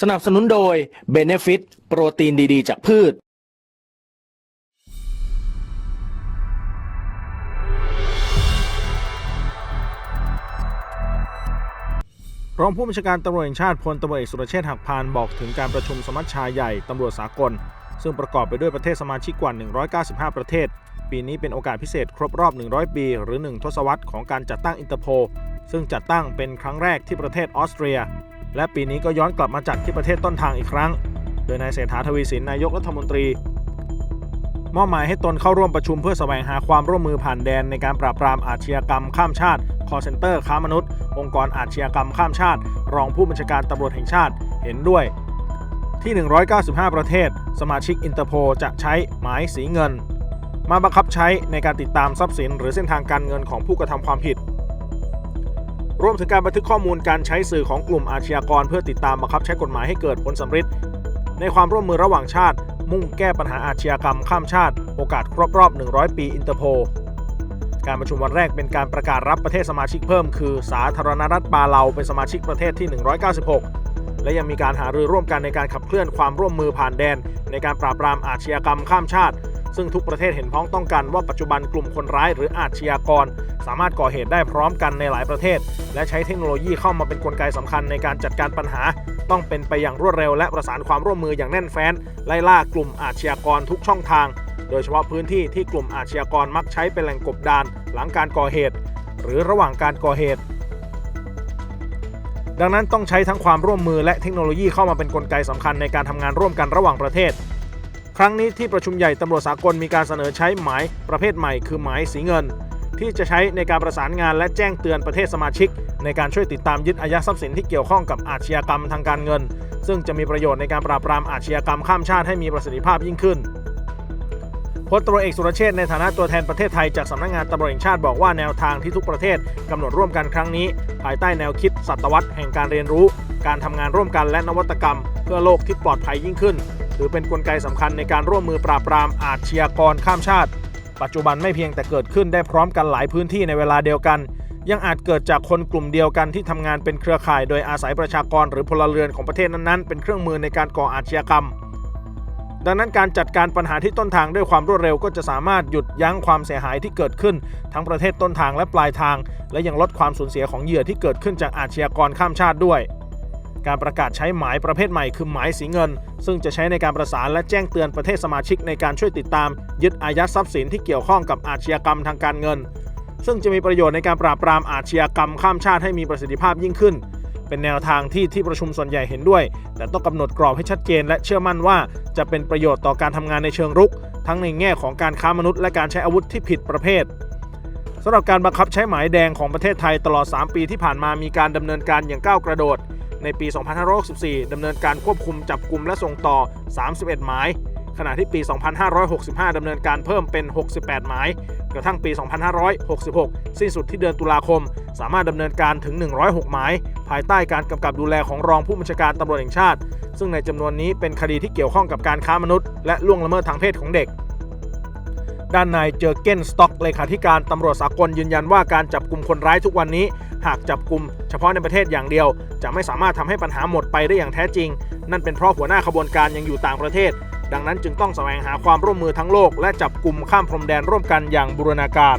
สนับสนุนโดย Benefit โปรตีนดีๆ จากพืช รองผู้บัญชาการตำรวจแห่งชาติพลตำรวจเอกสุรเชษฐ์หักพานบอกถึงการประชุมสมัชชาใหญ่ตำรวจสากล ซึ่งประกอบไปด้วยประเทศสมาชิกกว่า 195 ประเทศ ปีนี้เป็นโอกาสพิเศษครบรอบ 100 ปี หรือ 1 ทศวรรษของการจัดตั้งอินเตอร์โพลซึ่งจัดตั้งเป็นครั้งแรกที่ประเทศออสเตรีย และปีนี้ก็ย้อนกลับมาจัดที่ประเทศต้นทางอีกครั้ง โดยนายเศรษฐาทวีสินนายกรัฐมนตรี มอบหมายให้ตนเข้าร่วมประชุมเพื่อแสวงหาความร่วมมือผ่านแดนในการปราบปรามอาชญากรรมข้ามชาติ คอเซนเตอร์ค้ามนุษย์ องค์กรอาชญากรรมข้ามชาติ รองผู้บัญชาการตำรวจแห่งชาติเห็นด้วย ที่ 195 ประเทศ สมาชิกอินเตอร์โพจะใช้หมายสีเงิน มาบังคับใช้ในการติดตามทรัพย์สิน หรือเส้นทางการเงินของผู้กระทำความผิด รวมถึงการบันทึกข้อมูลการใช้สื่อของกลุ่มอาชญากร เพื่อติดตามบังคับใช้กฎหมายให้เกิดผลสำเร็จในความร่วมมือระหว่างชาติ มุ่งแก้ปัญหาอาชญากรรมข้ามชาติ โอกาสครบรอบ 100 ปีอินเตอร์โพลการประชุมวันแรกเป็นการประกาศรับประเทศสมาชิกเพิ่ม คือ สาธารณรัฐปาเลาเป็นสมาชิกประเทศที่ 196 และยังมีการหารือร่วมกันในการขับเคลื่อนความร่วมมือผ่านแดน ในการปราบปรามอาชญากรรมข้ามชาติ ซึ่งทุกประเทศเห็นพ้องต้องกันว่าปัจจุบันกลุ่มคนร้ายหรืออาชญากร สามารถก่อเหตุได้พร้อมกันในหลายประเทศ และใช้เทคโนโลยีเข้ามาเป็นกลไกสำคัญในการจัดการปัญหา ต้องเป็นไปอย่างรวดเร็วและประสานความร่วมมืออย่างแน่นแฟ้น ไล่ล่ากลุ่มอาชญากรทุกช่องทาง โดยเฉพาะพื้นที่ที่กลุ่มอาชญากรมักใช้เป็นแหล่งกบดานหลังการก่อเหตุ หรือระหว่างการก่อเหตุดังนั้นต้องใช้ทั้งความร่วมมือและเทคโนโลยีเข้ามาเป็นนกลไกสำคัญในการทำงานร่วมกันระหว่างประเทศ ครั้งนี้ที่ประชุมใหญ่ตำรวจสากลมีการเสนอใช้หมายประเภทใหม่คือหมายสีเงิน ที่จะใช้ในการประสานงานและแจ้งเตือนประเทศสมาชิก ในการช่วยติดตามยึดอายัดทรัพย์สินที่เกี่ยวข้องกับอาชญากรรมทางการเงิน ซึ่งจะมีประโยชน์ในการปราบปรามอาชญากรรมข้ามชาติให้มีประสิทธิภาพยิ่งขึ้นพลตรวจเอกสุรเชษฐ์ในฐานะตัวแทนประเทศไทยจากสำนักงานตำรวจแห่งชาติบอกว่าแนวทางที่ทุกประเทศกำหนดร่วมกันครั้งนี้ ภายใต้แนวคิดศตวรรษแห่งการเรียนรู้ การทำงานร่วมกันและนวัตกรรม เพื่อโลกที่ปลอดภัยยิ่งขึ้น ถือเป็นนกลไกสำคัญในการร่วมมือปราบปรามอาชญากรข้ามชาติ ปัจจุบันไม่เพียงแต่เกิดขึ้นได้พร้อมกันหลายพื้นที่ในเวลาเดียวกัน ยังอาจเกิดจากคนกลุ่มเดียวกันที่ทำงานเป็นเครือข่าย โดยอาศัยประชากรหรือพลเรือนของประเทศนั้นๆ เป็นเครื่องมือในการก่ออาชญากรรม ดังนั้นการจัดการปัญหาที่ต้นทางด้วยความรวดเร็วก็จะสามารถหยุดยั้งความเสียหายที่เกิดขึ้น ทั้งประเทศต้นทางและปลายทาง และยังลดความสูญเสียของเหยื่อที่เกิดขึ้นจากอาชญากรข้ามชาติด้วย การประกาศใช้หมายประเภทใหม่คือหมายสีเงิน ซึ่งจะใช้ในการประสานและแจ้งเตือนประเทศสมาชิกในการช่วยติดตาม ยึดอายัดทรัพย์สินที่เกี่ยวข้องกับอาชญากรรมทางการเงิน ซึ่งจะมีประโยชน์ในการปราบปรามอาชญากรรมข้ามชาติให้มีประสิทธิภาพยิ่งขึ้น เป็นแนวทางที่ที่ประชุมส่วนใหญ่เห็นด้วย แต่ต้องกำหนดกรอบให้ชัดเจน และเชื่อมั่นว่าจะเป็นประโยชน์ต่อการทำงานในเชิงรุก ทั้งในแง่ของการค้ามนุษย์และการใช้อาวุธที่ผิดประเภทสำหรับการบังคับใช้หมายแดงของประเทศไทยตลอด 3 ปีที่ผ่านมามีการดำเนินการอย่างก้าวกระโดด ในปี 2564 ดำเนินการควบคุมจับกลุ่มและส่งต่อ 31 หมาย ขณะที่ปี 2565 ดำเนินการเพิ่มเป็น 68 หมาย กระทั่งปี 2566 สิ้นสุดที่เดือนตุลาคม สามารถดำเนินการถึง 106 หมาย ภายใต้การกำกับดูแลของรองผู้บัญชาการตำรวจแห่งชาติ ซึ่งในจำนวนนี้เป็นคดีที่เกี่ยวข้องกับการค้ามนุษย์และล่วงละเมิดทางเพศของเด็ก ด้านนายเจอเกนสต็อกเลขาธิการตำรวจสากลยืนยันว่าการจับกลุ่มคนร้ายทุกวันนี้ หากจับกลุ่มเฉพาะในประเทศอย่างเดียว จะไม่สามารถทำให้ปัญหาหมดไปได้อย่างแท้จริง นั่นเป็นเพราะหัวหน้าขบวนการยังอยู่ต่างประเทศ ดังนั้นจึงต้องแสวงหาความร่วมมือทั้งโลก และจับกลุ่มข้ามพรมแดนร่วมกันอย่างบูรณาการ